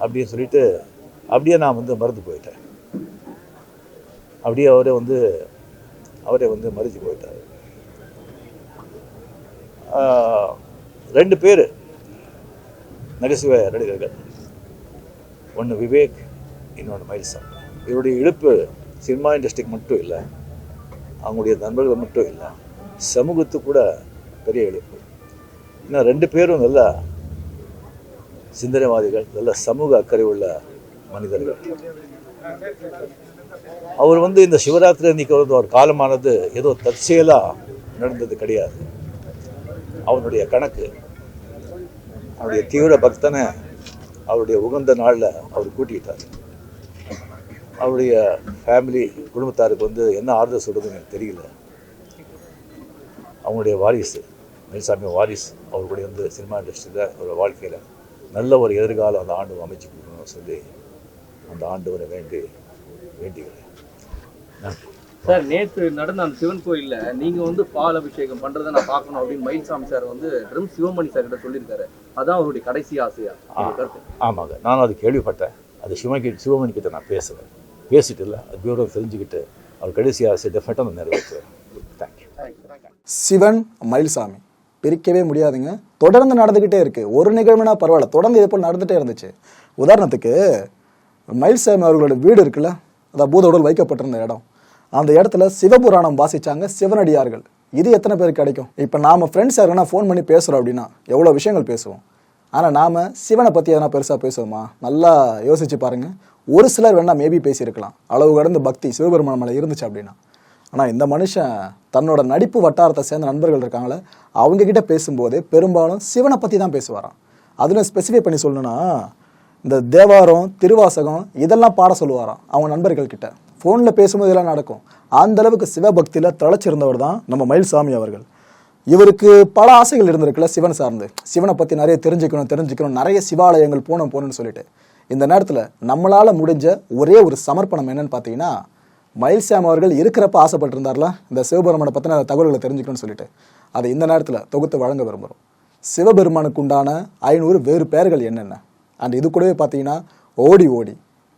அப்படின்னு சொல்லிட்டு அப்படியே நான் வந்து மறந்து போயிட்டேன். அப்படியே அவரே வந்து அவரே வந்து மறைஞ்சு போயிட்டார். ரெண்டு பேர். நகைச்சுவை நடிகர்கள். ஒன்று விவேக் இன்னொன்று மயில்சாமி இவருடைய இழப்பு சினிமா இண்டஸ்ட்ரிக்கு மட்டும் இல்லை அவங்களுடைய நண்பர்கள் மட்டும் இல்லை சமூகத்துக்கு கூட பெரிய இழப்பு. இன்னும் ரெண்டு பேரும் நல்ல சிந்தனைவாதிகள் நல்ல சமூக அக்கறை உள்ள மனிதர்கள். அவர் வந்து இந்த சிவராத்திரி அன்னைக்கு வந்து அவர் காலமானது ஏதோ தற்செயலாக நடந்தது கிடையாது. அவனுடைய கணக்கு அவருடைய தீவிர பக்தனை அவருடைய உகந்த நாளில் அவர் கூட்டிக்கிட்டார் அவருடைய ஃபேமிலி குடும்பத்தாருக்கு வந்து என்ன ஆறுதல் சொல்கிறதுன்னு எனக்கு தெரியல. அவங்களுடைய வாரிசு மயில்சாமி வாரிஸ் அவர் கூட வந்து சினிமா இண்டஸ்ட்ரியில் ஒரு வாழ்க்கையில் நல்ல ஒரு எதிர்காலம் அந்த ஆண்டு அமைச்சு கொடுக்கணும்னு சொல்லி அந்த ஆண்டவரை வேண்டி வேண்டிக்கிறேன். நன்றி. சார் நேத்து நடந்த அந்த சிவன் கோயில்ல நீங்க வந்து பால் அபிஷேகம் பண்றதை நான் பார்க்கணும் அப்படின்னு மயில்சாமி சார் வந்து ட்ரம் சிவமணி சார் கிட்ட சொல்லியிருக்காரு. அதான் அவருடைய கடைசி ஆசையா? ஆமாங்க. நானும் அது கேள்விப்பட்டேன். அது சிவமணி சிவமணி கிட்ட நான் பேசுவேன் பேசிட்டு இல்லை. அது விவரம் தெரிஞ்சுக்கிட்டு அவர் கடைசி ஆசை டெஃபினட்டாக நான் நிறைவேற்றுவேன். Thank you Sivan Mayilsamy. பிரிக்கவே முடியாதுங்க. தொடர்ந்து நடந்துக்கிட்டே இருக்கு. ஒரு நிகழ்வுனா பரவாயில்ல. தொடர்ந்து இது போல் நடந்துகிட்டே இருந்துச்சு. உதாரணத்துக்கு மயில்சாமி அவர்களோட வீடு இருக்குல்ல? அதான் பூத உடல் வைக்கப்பட்டிருந்த இடம். அந்த இடத்துல சிவபுராணம் வாசிச்சாங்க சிவனடியார்கள். இது எத்தனை பேருக்கு கிடைக்கும்? இப்போ நாம் ஃப்ரெண்ட்ஸ் யாருன்னா ஃபோன் பண்ணி பேசுகிறோம் அப்படின்னா எவ்வளோ விஷயங்கள் பேசுவோம்? ஆனால் நாம் சிவனை பற்றி எதனா பெருசாக பேசுவோமா? நல்லா யோசிச்சு பாருங்கள் ஒரு சிலர் வேணால் மேபி பேசியிருக்கலாம். அளவு கடந்த பக்தி சிவபெருமான் மலை இருந்துச்சு அப்படின்னா. ஆனால் இந்த மனுஷன் தன்னோட நடிப்பு வட்டாரத்தை சேர்ந்த நண்பர்கள் இருக்காங்களே அவங்க கிட்ட பேசும்போதே பெரும்பாலும் சிவனை பற்றி தான் பேசுவாராம். அதில் ஸ்பெசிஃபை பண்ணி சொல்லணும்னா இந்த தேவாரம் திருவாசகம் இதெல்லாம் பாட சொல்லுவாராம் அவங்க நண்பர்கள்கிட்ட ஃபோனில் பேசும்போது இதெல்லாம் நடக்கும். அந்த அளவுக்கு சிவபக்தியில் தழைச்சிருந்தவர் தான் நம்ம மயில்சாமி அவர்கள். இவருக்கு பல ஆசைகள் இருந்திருக்குல்ல சிவன் சார்ந்து. சிவனை பற்றி நிறைய தெரிஞ்சுக்கணும் தெரிஞ்சுக்கணும் நிறைய சிவாலயங்கள் போகணும் போகணும்னு சொல்லிட்டு. இந்த நேரத்தில் நம்மளால் முடிஞ்ச ஒரே ஒரு சமர்ப்பணம் என்னன்னு பார்த்தீங்கன்னா மயில்சாம் அவர்கள் இருக்கிறப்ப ஆசைப்பட்டிருந்தார்ல இந்த சிவபெருமானை பற்றின தகவல்களை தெரிஞ்சுக்கணும்னு சொல்லிட்டு. அதை இந்த நேரத்தில் தொகுத்து வழங்க விரும்புகிறோம் சிவபெருமானுக்கு உண்டான ஐநூறு வேறு பெயர்கள் என்னென்ன? அண்ட் இது கூடவே பார்த்தீங்கன்னா ஓடி ஓடி.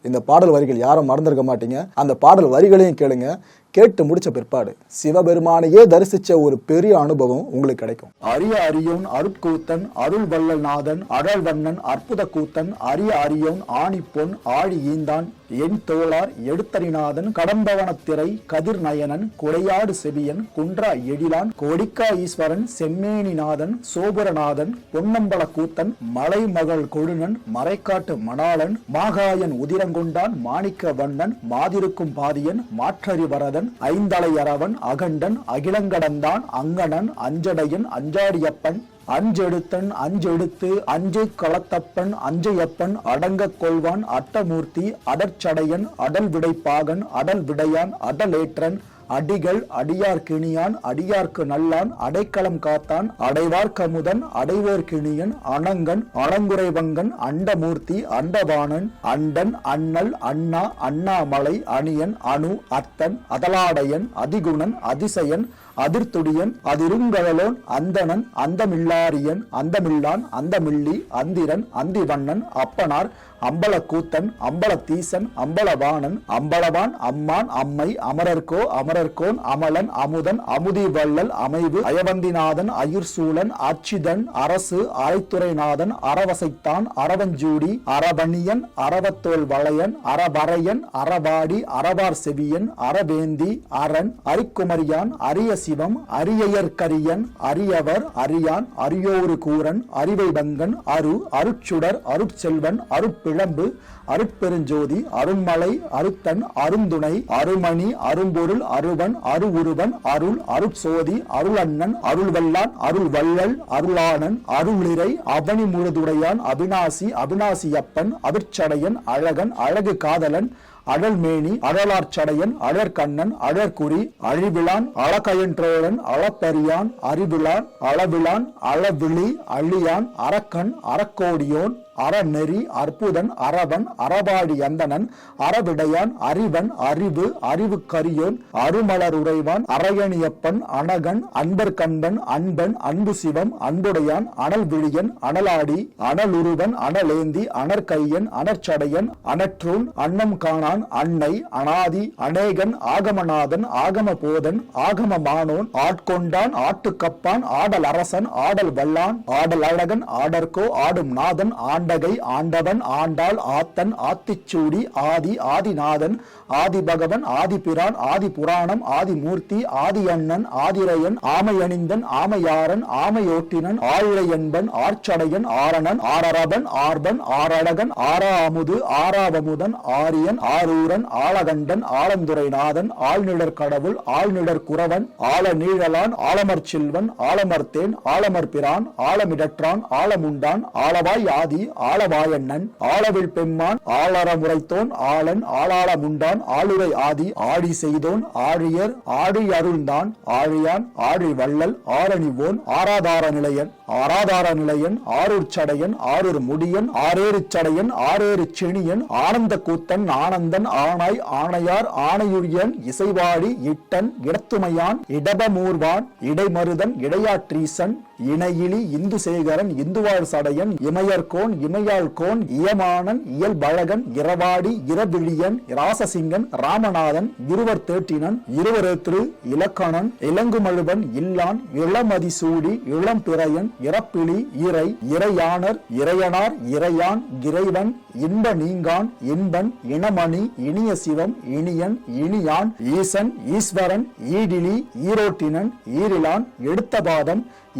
இந்த பாடல் வரிகள் யாரும் மறந்துருக்க மாட்டீங்க. அந்த பாடல் வரிகளையும் கேளுங்க. கேட்டு முடிச்ச பிற்பாடு சிவபெருமானையே தரிசிச்ச ஒரு பெரிய அனுபவம் உங்களுக்கு கிடைக்கும். அரிய அரியோன் அருட்கூத்தன் அருள் வள்ளல் நாதன் வண்ணன் அற்புத கூத்தன் அரிய அரியோன் ஆணிப்பொன் ஆழி ஈந்தான் என் தோளார் எடுத்தரிநாதன் கடம்பவனத்திரை கதிர் நயனன் குடையாடு செவியன் குன்றா எழிலான் கோடிக்கா ஈஸ்வரன் செம்மேனிநாதன் சோபுரநாதன் பொன்னம்பல கூத்தன் மலைமகள் கொழுனன் மறைக்காட்டு மணாளன் மாகாயன் உதிரங்கொண்டான் மாணிக்க வண்ணன் மாதிருக்கும் பாதியன் மாற்றறி வரதன் ஐந்தலை அரவன் அகண்டன் அகிலங்கடந்தான் அங்கணன் அஞ்சடையன் அஞ்சாடியப்பன் அஞ்செடுத்தன் அஞ்செடுத்து அஞ்சை களத்தப்பன் அஞ்சையப்பன் அடங்கக் கொள்வான் அட்டமூர்த்தி அடற்சடையன் அடல் விடைப்பாகன் அடல் விடையான் அடலேற்றன் அடிகள் அடியார் கிணியான் அடியார்க்கு நல்லான் அடைக்கலம் காத்தான் அடைவார் கமுதன் அடைவோர் கிணியன் அணங்கன் அணங்குறைவங்கன் அண்டமூர்த்தி அண்டவாணன் அண்டன் அண்ணல் அண்ணா அண்ணாமலை அணியன் அணு அத்தன் அதலாடையன் அதிகுணன் அதிசயன் அதிர்த்துடியன் அதிருங்கழலோன் அந்தணன் அந்தமில்லாரியன் அந்தமில்லான் அந்தமில்லி அந்திரன் அந்திவண்ணன் அப்பனார் அம்பலக்கூத்தன் அம்பலத்தீசன் அம்பலவாணன் அம்பலவான் அம்மான் அம்மை அமரர்கோ அமரர்கோன் அமலன் அமுதன் அமுதி வள்ளல் அமைவு அயவந்திநாதன் அயிர்சூலன் அச்சிதன் அரசு அரைத்துறைநாதன் அரவசைத்தான் அரவஞ்சூடி அரபணியன் அரவத்தோல் வளையன் அரபறையன் அறவாடி அரவார் செவியன் அரவேந்தி அரண் அரிக்குமரியான் அரிய சிவம் அரியயற்கரியன் அரியவர் அரியான் அரியோரு கூரன் அறிவைபங்கன் அரு அருட்சுடர் அருட்செல்வன் பிழம்பு அருட்பெருஞ்சோதி அருண்மலை அருத்தன் அருந்துணை அருமணி அரும்பொருள் அருவன் அருவுருவன் அருள் அருட்சோதி அருளண்ணன் அருள்வல்லான் அருள்வள்ளல் அருளானன் அருளிரை அவனி முழுதுடையான் அவினாசி அவினாசியப்பன் அவிர்ச்சடையன் அழகன் அழகு காதலன் அழல்மேனி அழலார்ச்சடையன் அழற்கண்ணன் அழற்குறி அழிவிழான் அளக்கயன்றோழன் அளப்பரியான் அறிவிழான் அளவிழான் அளவிழி அழியான் அரக்கன் அறக்கோடியோன் அறநெறி அற்புதன் அரவன் அறவாடி அந்தணன் அறவிடையான் அறிவன் அறிவு அறிவு கரியோன் அருமலர் உறைவான் அரையணியப்பன் அனகன் அன்பர் கண்பன் அன்பன் அன்பு சிவம் அன்புடையான் அனல் விழியன் அனலாடி அனலுருவன் அனலேந்தி அனற்கையன் அனற்சடையன் அனற்றூன் அன்னம் காணான் அன்னை அனாதி அநேகன் ஆகமநாதன் ஆகம போதன் ஆகம மானோன் ஆட்கொண்டான் ஆட்டுக்கப்பான் ஆடல் அரசன் ஆடல் வல்லான் ஆடல் அழகன் ஆடற்கோ ஆடும் நாதன் ஆண்டகை ஆண்டவன் ஆண்டாள் ஆத்தன் ஆத்திச்சூடி ஆதி ஆதிநாதன் ஆதி பகவன் ஆதிபிரான் ஆதி புராணம் ஆதிமூர்த்தி ஆதி அண்ணன் ஆதிரையன் ஆமையணிந்தன் ஆமையாரன் ஆமையோட்டினன் ஆழிழையன்பன் ஆர்ச்சடையன் ஆரணன் ஆரரபன் ஆர்பன் ஆரழகன் ஆரா அமுது ஆராவமுதன் ஆரியன் ஆரூரன் ஆலகண்டன் ஆலந்துரைநாதன் ஆழ்நிழற் கடவுள் ஆழ்நிழற் குறவன் ஆழ நீழலான் ஆலமர் செல்வன் ஆலமர்த்தேன் ஆலமர் பிரான் ஆலமிடற்றான் ஆலமுண்டான் ஆலவாய் ஆதி ஆளவாயண்ணன் ஆளவில் பெம்மான் ஆளரமுறைத்தோன் ஆளன் ஆளாளமுண்டான் ஆளுரை ஆதி ஆடி செய்தோன் ஆழியர் ஆழி அருள்ந்தான் ஆழியான் ஆழி வள்ளல் ஆரணிவோன் ஆராதார நிலையன் ஆராதார நிலையன் ஆரூர் சடையன் ஆரூர் முடியன் ஆரேறு சடையன் ஆரேறு செணியன் ஆனந்த கூத்தன் ஆனந்தன் ஆனாய் ஆணையார் ஆணையுரியன் இசைவாடி இட்டன் இடத்துமையான் இடபமூர்வான் இடைமருதன் இடையாற்றீசன் இணையிலி இந்துசேகரன் இந்துவாழ் சடையன் இமையர்கோன் இமையாள்கோன் இயமானன் இயல்பழகன் இரவாடி இரவிழியன் ராசசிங்கன் ராமநாதன் இருவர் தேட்டினன் இருவரேத்திரு இலக்கணன் இளங்குமழுவன் இல்லான் இளமதிசூடி இளம்பிறையன் இறப்பிலி இறை இறையானர் இறையனார் இறையான் இறைவன் இன்ப நீங்கான் இன்பன் இனமணி இனிய சிவம் இனியன் இனியான் ஈசன் ஈஸ்வரன் ஈடிலி ஈரோட்டினன் ஈரிலான் எடுத்த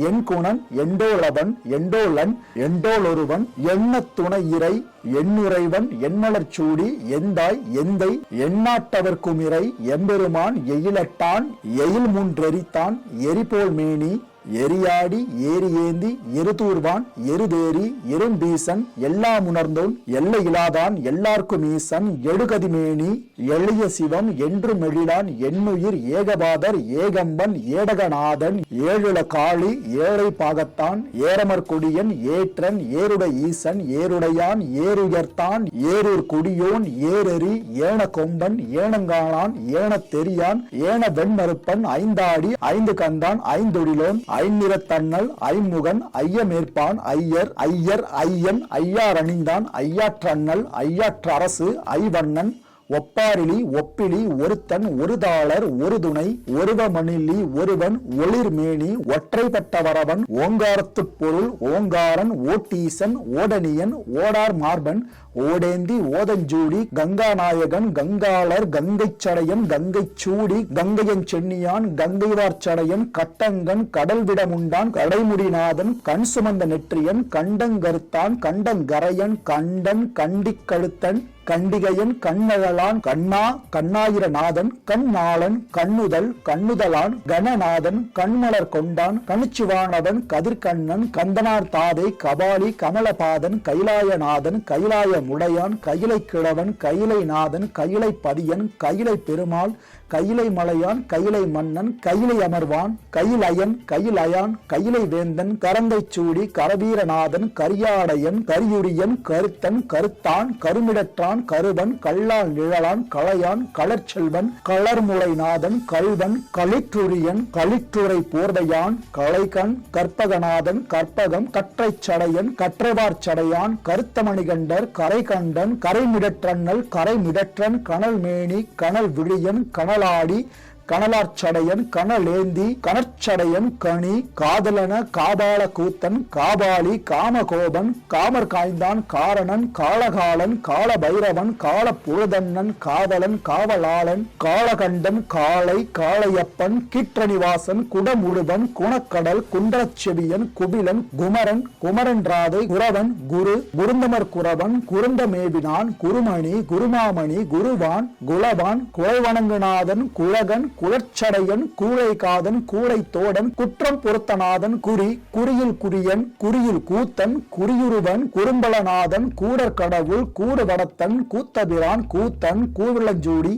என் குணன் எண்டோளவன் எண்டோளன் எண்டோளொருவன் எண்ண துணை இறை எண்ணுறைவன் எண்மலர்ச்சூடி எந்தாய் எந்தை எண்ணாட்டவர்க்குமிரை எம்பெருமான் எயிலட்டான் எயில் முன்றெரித்தான் எரிபோல் மேனி எரியாடி ஏறி ஏந்தி எருதூர்வான் எருதேரி எறும்பீசன் எல்லாம் உணர்ந்தோன் எல்லை இலாதான் எல்லார்க்கும் ஈசன் எழுகதிமேனி எளிய சிவம் என்று மெழிலான் எண்ணுயிர் ஏகபாதர் ஏகம்பன் ஏடகநாதன் ஏழுல காளி ஏழை பாகத்தான் ஏரமர் கொடியன் ஏற்றன் ஏருட ஈசன் ஏருடையான் ஏறுயர்த்தான் ஏரூர் குடியோன் ஏரறி ஏன கொம்பன் ஏனங்கானான் ஏனத் தெரியான் ஏன வெண்மறுப்பன் ஐந்தாடி ஐந்து கந்தான் ஐந்தொழிலோன் ஐநிறத்தண்ணல் ஐமுகன் ஐயமேற்பான் ஐயர் ஐயர் ஐயன் ஐயார் அணிந்தான் ஐயாற்றண்ணல் ஐயாற்ற அரசு ஐவண்ணன் ஒப்பாரிலி ஒப்பிலி ஒருத்தன் ஒரு தாளர் ஒரு துணை ஒருவமணிலி ஒருவன் ஒளிர்மேனி ஒற்றை வரவன் ஓங்காரத்துப் பொருள் ஓங்காரன் ஓட்டீசன் ஓடனியன் ஓடார் மார்பன் ஓடேந்தி ஓதஞ்சூடி கங்காநாயகன் கங்காளர் கங்கைச் சடையன் கங்கைச் சூடி கங்கையன் சென்னியான் கங்கைவார் சடையன் கட்டங்கன் கடல் விடமுண்டான் கடைமுடிநாதன் கண் சுமந்த நெற்றியன் கண்டங்கருத்தான் கண்டங்கரையன் கண்டன் கண்டிக் கழுத்தன் கண்டிகையன் கண்ணழலான் கண்ணா கண்ணாயிரநாதன் கண்ணாளன் கண்ணுதல் கண்ணுதலான் கணநாதன் கண்மலர் கொண்டான் கணிச்சுவானவன் கதிர்கண்ணன் கந்தனார் தாதை கபாலி கமலபாதன் கைலாயநாதன் கைலாய முடையான் கயிலை கிழவன் கயிலை நாதன் கயிலை பதியன் கயிலை பெருமாள் கையிலை மலையான் கையிலை மன்னன் கையிலை அமர்வான் கைலயன் கையிலயான் கையிலை வேந்தன் கரந்தை சூடி கரவீரநாதன் கரியாடையன் கரியுரியன் கருத்தன் கருத்தான் கருமிடற்றான் கருவன் கல்லால் நிழலான் களையான் களர்ச்செல்வன் களர்முளைநாதன் கல்வன் களிற்றுரியன் களிற்றுரை போர்வையான் களைகண் கற்பகநாதன் கற்பகம் கற்றைச் சடையன் கற்றைவார் சடையான் கருத்தமணிகண்டர் கரைகண்டன் கரைமிடற்றண்ணல் கரைமிடற்றன் கனல் மேனி கனல் விழியன் கனலாடி கனலார்ச்சடையன் கனலேந்தி கனற்சடையன் கனி காதலன காபால கூத்தன் காபாலி காமகோபன் காமர் காய்ந்தான் காரணன் காளகாலன் காளபைரவன் பைரவன் காவலன் காவலாளன் காளகண்டன் காளை காளையப்பன் கீற்றணிவாசன் குடமுழுவன் குணக்கடல் குண்டரச்செவியன் குபிலன் குமரன் குமரன் ராதை குரவன் குரு குருந்தமர் குரவன் குருந்தமேவினான் குருமணி குருமாமணி குருவான் குலவான் குழைவணங்குநாதன் குழகன் குளச்சடையன் கூழை காதன் கூழை தோடன் குற்றம் பொருத்தநாதன் குறி குறியில் குறியன் குறியில் கூத்தன் குறியுருவன் குறும்பலநாதன் கூடற் கடவுள் கூடுவடத்தன் கூத்தபிரான் கூத்தன் கூவிளஞ்சூடி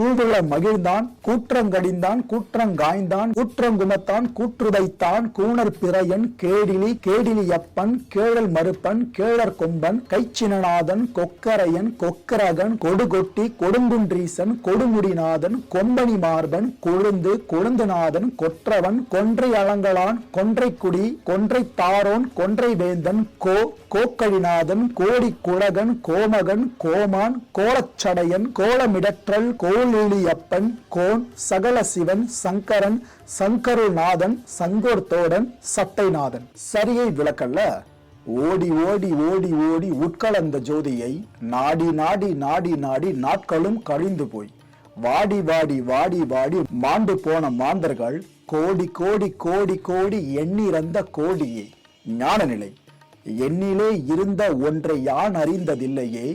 கூவிள மகிழ்ந்தான் கூற்றங்கடிந்தான் கூற்றங்காய்ந்தான் கூற்றங்குமத்தான் கூற்றுதைத்தான் கூணர் பிறையன் கேடிலி கேடிலியப்பன் கேழல் மறுப்பன் கேழற் கொம்பன் கைச்சினநாதன் கொக்கரையன் கொக்கரகன் கொடுகொட்டி கொடுங்குன்றீசன் கொடுமுடிநாதன் கொம்பனி மார்பன் கொழுந்து கொழுந்துநாதன் கொற்றவன் கொன்றை அலங்கலான் கொன்றைக்குடி கொன்றை தாரோன் கொன்றை வேந்தன் கோ கோக்கழிநாதன் கோடி குழகன் கோமகன் கோமான் கோலச்சடையன் கோலமிடற்றல் கோலிலியப்பன் கோன் சகல சிவன் சங்கரன் சங்கருநாதன் சங்கோர்த்தோடன் சட்டைநாதன். சரியை விளக்கல்ல ஓடி ஓடி ஓடி ஓடி உட்கலந்த ஜோதியை நாடி நாடி நாடி நாடி நாட்களும் கழிந்து போய். வாடி வாடி வாடி வாடி மாண்டு போன மாந்தர்கள் கோடி கோடி கோடி கோடி எண்ணிறந்த கோடியே. ஞானநிலை எண்ணிலே இருந்த ஒன்றை யான் அறிந்ததில்லையே.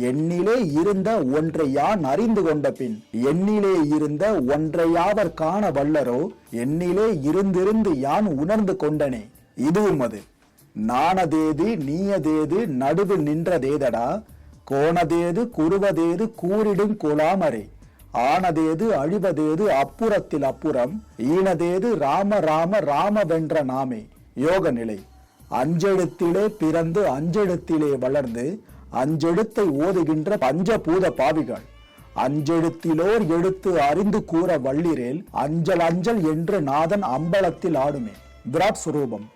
எண்ணிலே இருந்த ஒன்றை யான் அறிந்து கொண்ட பின் எண்ணிலே இருந்த ஒன்றையாவர் காண வல்லரோ எண்ணிலே இருந்திருந்து யான் உணர்ந்து கொண்டனே? இதுவும் அது நாணதேது நீயதேது நடுவில் நின்றதேதடா? கோணதேது குருவதேது கூறிடும் குலாமரே ஆனதேது அழிவதேது அப்புறத்தில் அப்புறம் ஈனதேது ராம ராம ராம வென்ற நாமே. யோக நிலை அஞ்செழுத்திலே பிறந்து அஞ்செழுத்திலே வளர்ந்து அஞ்செழுத்தை ஓதுகின்ற பஞ்சபூத பாவிகள். அஞ்செழுத்திலோர் எழுத்து அறிந்து கூற வள்ளிரேல் அஞ்சல் அஞ்சல் என்று நாதன் அம்பலத்தில் ஆடுமே. விராட் சுரூபம்.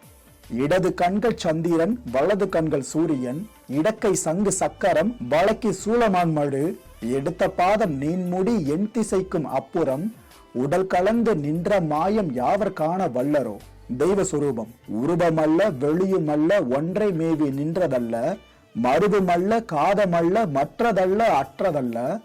இடது கண்கள் சந்திரன் வலது கண்கள் சூரியன் இடக்கை சங்கு சக்கரம் வழக்கி சூளமான் மழு எடுத்த பாதம் நீன்முடி என் திசைக்கும் அப்புறம் உடல் கலந்து நின்ற மாயம் யாவர் காண வல்லரோ. தெய்வ சுரூபம். உருவமல்ல வெளியுமல்ல ஒன்றை மேவி நின்றதல்ல மருதுமல்ல காதமல்ல மற்றதல்ல அற்றதல்ல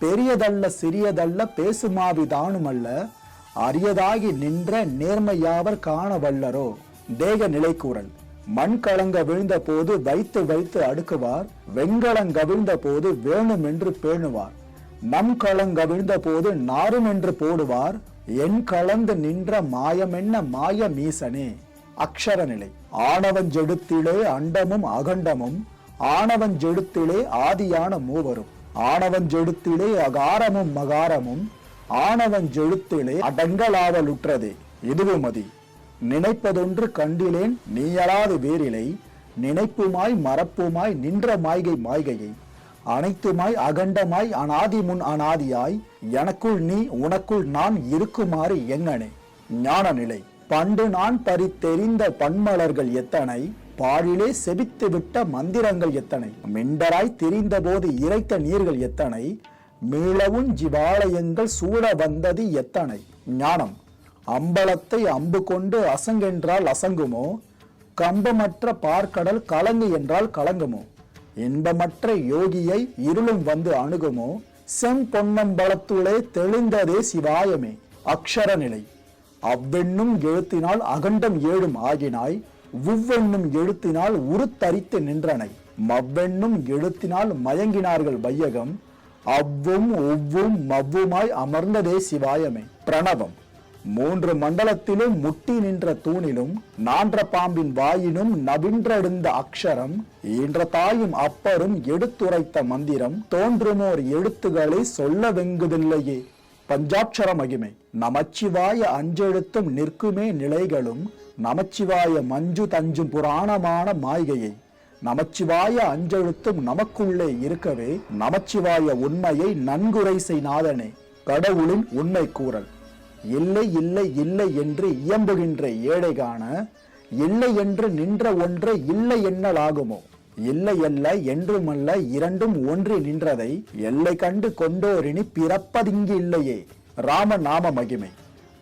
பெரியதல்ல சிறியதல்ல பேசுமாவி தானுமல்ல அரியதாகி நின்ற நேர்மையாவர் காண வல்லரோ தேக நிலைக்கூறல் மண் கலங்க விழுந்த போது வைத்து வைத்து அடுக்குவார். வெண்கலங்கவிழ்ந்த போது வேணும் என்று பேணுவார். நம் கலங்கவிழ்ந்த போது நாரும் என்று போடுவார். என் கலந்து நின்ற மாயமென்ன மாய மீசனே? அக்ஷரநிலை. ஆணவஞ்செடுத்திலே அண்டமும் அகண்டமும் ஆணவன் ஜெடுத்திலே ஆதியான மூவரும் ஆணவன் ஜெடுத்திலே அகாரமும் மகாரமும் ஆணவன் ஜெழுத்திலே அடங்கலாவலுற்றதே. இதுவும் மதி. நினைப்பதொன்று கண்டிலேன் நீயலாது வேரிலை நினைப்புமாய் மறப்புமாய் நின்ற மாய்கை மாய்கையை அனைத்துமாய் அகண்டமாய் அனாதி முன் அனாதியாய் எனக்குள் நீ உனக்குள் நான் இருக்குமாறு எங்கனே. ஞான நிலை பண்டு நான் பறித்தெறிந்த பன்மலர்கள் எத்தனை பாழிலே செபித்து விட்ட மந்திரங்கள் எத்தனை? மிண்டராய் தெரிந்தபோது இறைத்த நீர்கள் எத்தனை? மீளவும் ஜிவாலயங்கள் சூழ வந்தது எத்தனை? ஞானம். அம்பலத்தை அம்பு கொண்டு அசங்கென்றால் அசங்குமோ? கம்பமற்ற பார்க்கடல் கலங்கு என்றால் கலங்குமோ? இன்பமற்ற யோகியை இருளும் வந்து அணுகுமோ? செம்பொன்னம்பலத்துளே தெளிந்ததே சிவாயமே. அக்ஷர நிலை அவ்வெண்ணும் எழுத்தினால் அகண்டம் ஏழும் ஆகினாய். உவ்வெண்ணும் எழுத்தினால் உருத்தரித்து நின்றனை மவ்வெண்ணும் எழுத்தினால் மயங்கினார்கள் வையகம் அவ்வும் ஒவ்வும் மவ்வுமாய் அமர்ந்ததே சிவாயமே. பிரணவம் மூன்று மண்டலத்திலும் முட்டி நின்ற தூணிலும் நான்ற பாம்பின் வாயினும் நவின்றெடுந்த அக்ஷரம் ஈன்ற தாயும் அப்பரும் எடுத்துரைத்த மந்திரம் தோன்றுமோர் எழுத்துக்களை சொல்ல வெங்குதில்லையே. பஞ்சாட்சர மகிமை நமச்சிவாய அஞ்செழுத்தும் நிற்குமே நிலைகளும் நமச்சிவாய மஞ்சு தஞ்சும் புராணமான மாய்கையை நமச்சிவாய அஞ்செழுத்தும் நமக்குள்ளே இருக்கவே நமச்சிவாய உண்மையை நன்குரை நாதனே கடவுளின் உண்மை கூறல். இல்லை இல்லை இல்லை என்று இயம்புகின்ற ஏழை காண இல்லை என்று நின்ற ஒன்று இல்லை என்னலாகுமோ இல்லை அல்ல என்றுமல்ல இரண்டும் ஒன்று நின்றதை எல்லை கண்டு கொண்டோரினி பிறப்பதிங்கு இல்லையே ராம நாம மகிமை.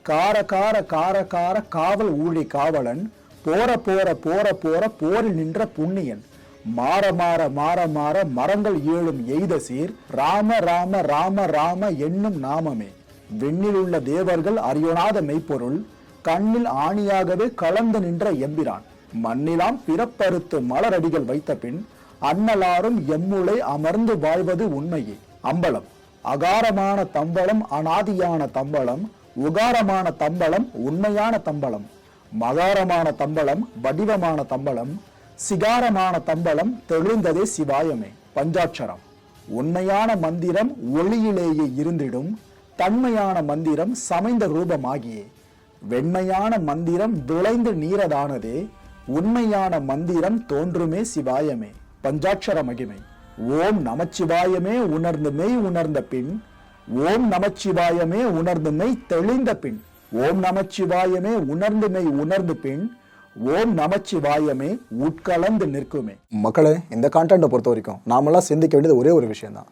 கார கார கார கார காவல் ஊழி காவலன் போற போற போற போற போரில் நின்ற புண்ணியன். மாற மாற மாற மாற மரங்கள் ஏழும் எய்த சீர் ராம ராம ராம ராம என்னும் நாமமே. விண்ணில் உள்ள தேவர்கள் அறியொணாத மெய்ப்பொருள் கண்ணில் ஆணியாகவே கலந்து நின்ற எம்பிரான். மண்ணிலாம் பிறப்பறுத்து மலரடிகள் வைத்த பின் அன்னலாரும் எம்முளை அமர்ந்து வாழ்வது உண்மையே. அம்பலம். அகாரமான தம்பளம் அனாதியான தம்பளம் உகாரமான தம்பளம் உண்மையான தம்பளம் மகாரமான தம்பளம் வடிவமான தம்பளம் சிகாரமான தம்பளம் தெளிந்ததே சிவாயமே பஞ்சாட்சரம். உண்மையான மந்திரம் ஒளியிலேயே இருந்திடும் தன்மையான மந்திரம் சமைந்த ரூபமாகியே. வெண்மையான மந்திரம் விளைந்து நீரதானதே உண்மையான மந்திரம் தோன்றுமே சிவாயமே பஞ்சாட்சர மகிமை. ஓம் நமச்சிவாயமே உணர்ந்து மெய் உணர்ந்த பின் ஓம் நமச்சிவாயமே உணர்ந்து மெய் தெளிந்த பின். ஓம் நமச்சிவாயமே உணர்ந்து மெய் உணர்ந்து பின். ஓம் நமச்சிவாயமே உட்கலந்து நிற்குமே. மக்களே இந்த கான்டென்ட்டை பொறுத்த வரைக்கும் நாமெல்லாம் சிந்திக்க வேண்டியது ஒரே ஒரு விஷயம்தான்.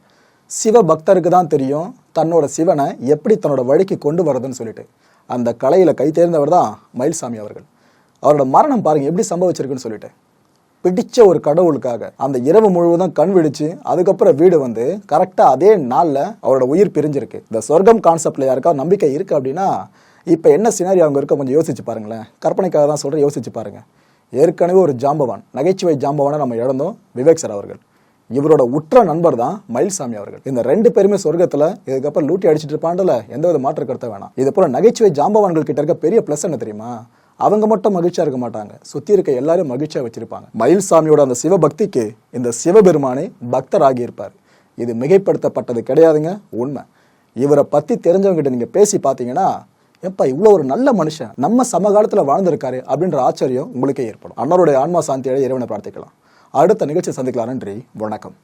சிவ பக்தருக்கு தான் தெரியும் தன்னோட சிவனை எப்படி தன்னோட வழிக்கு கொண்டு வரதுன்னு சொல்லிட்டு. அந்த கலையில் கை தேர்ந்தவர் தான் மயில்சாமி அவர்கள். அவரோட மரணம் பாருங்க எப்படி சம்பவிச்சிருக்குன்னு சொல்லிட்டு. பிடிச்ச ஒரு கடவுளுக்காக. அந்த இரவு முழுவதும் கண் விழிச்சு அதுக்கப்புறம் வீடு வந்து கரெக்டா அதே நாள்ல அவரோட உயிர் பிரிஞ்சிருக்கு. இந்த சொர்க்கம் கான்செப்ட்ல யாருக்காவது நம்பிக்கை இருக்கு அப்படின்னா இப்போ என்ன சினாரி அவங்க இருக்க கொஞ்சம் யோசிச்சு பாருங்களேன். கற்பனைக்காக தான் சொல்கிறேன் யோசிச்சு பாருங்க. ஏற்கனவே ஒரு ஜாம்பவான் நகைச்சுவை ஜாம்பவானை நம்ம இழந்தோம் விவேக் சார் அவர்கள். இவரோட உற்ற நண்பர் தான் மயில்சாமி அவர்கள். இந்த ரெண்டு பேருமே சொர்க்கத்துல இதுக்கப்புறம் லூட்டி அடிச்சிட்டு இருப்பாண்டல எந்த வித மாற்று கருத்த வேணாம். இது போல நகைச்சுவை ஜாம்பவான்கள் கிட்ட இருக்க பெரிய பிளஸ் என்ன தெரியுமா? அவங்க மட்டும் மகிழ்ச்சியா இருக்க மாட்டாங்க. சுத்தி இருக்க எல்லாரும் மகிழ்ச்சியா வச்சிருப்பாங்க. மயில்சாமியோட அந்த சிவபக்திக்கு இந்த சிவபெருமானே பக்தர் ஆகியிருப்பார் இது மிகைப்படுத்தப்பட்டது கிடையாதுங்க உண்மை. இவரை பத்தி தெரிஞ்சவங்க கிட்ட நீங்க பேசி பார்த்தீங்கன்னா எப்பா இவ்வளோ ஒரு நல்ல மனுஷன். நம்ம சமகாலத்தில் வாழ்ந்திருக்காரு அப்படின்ற ஆச்சரியம் உங்களுக்கே ஏற்படும். அன்னருடைய ஆன்மா சாந்தியோட இறைவனை பிரார்த்திக்கலாம். அடுத்த நிகழ்ச்சி சந்திக்கலாம். நன்றி வணக்கம்.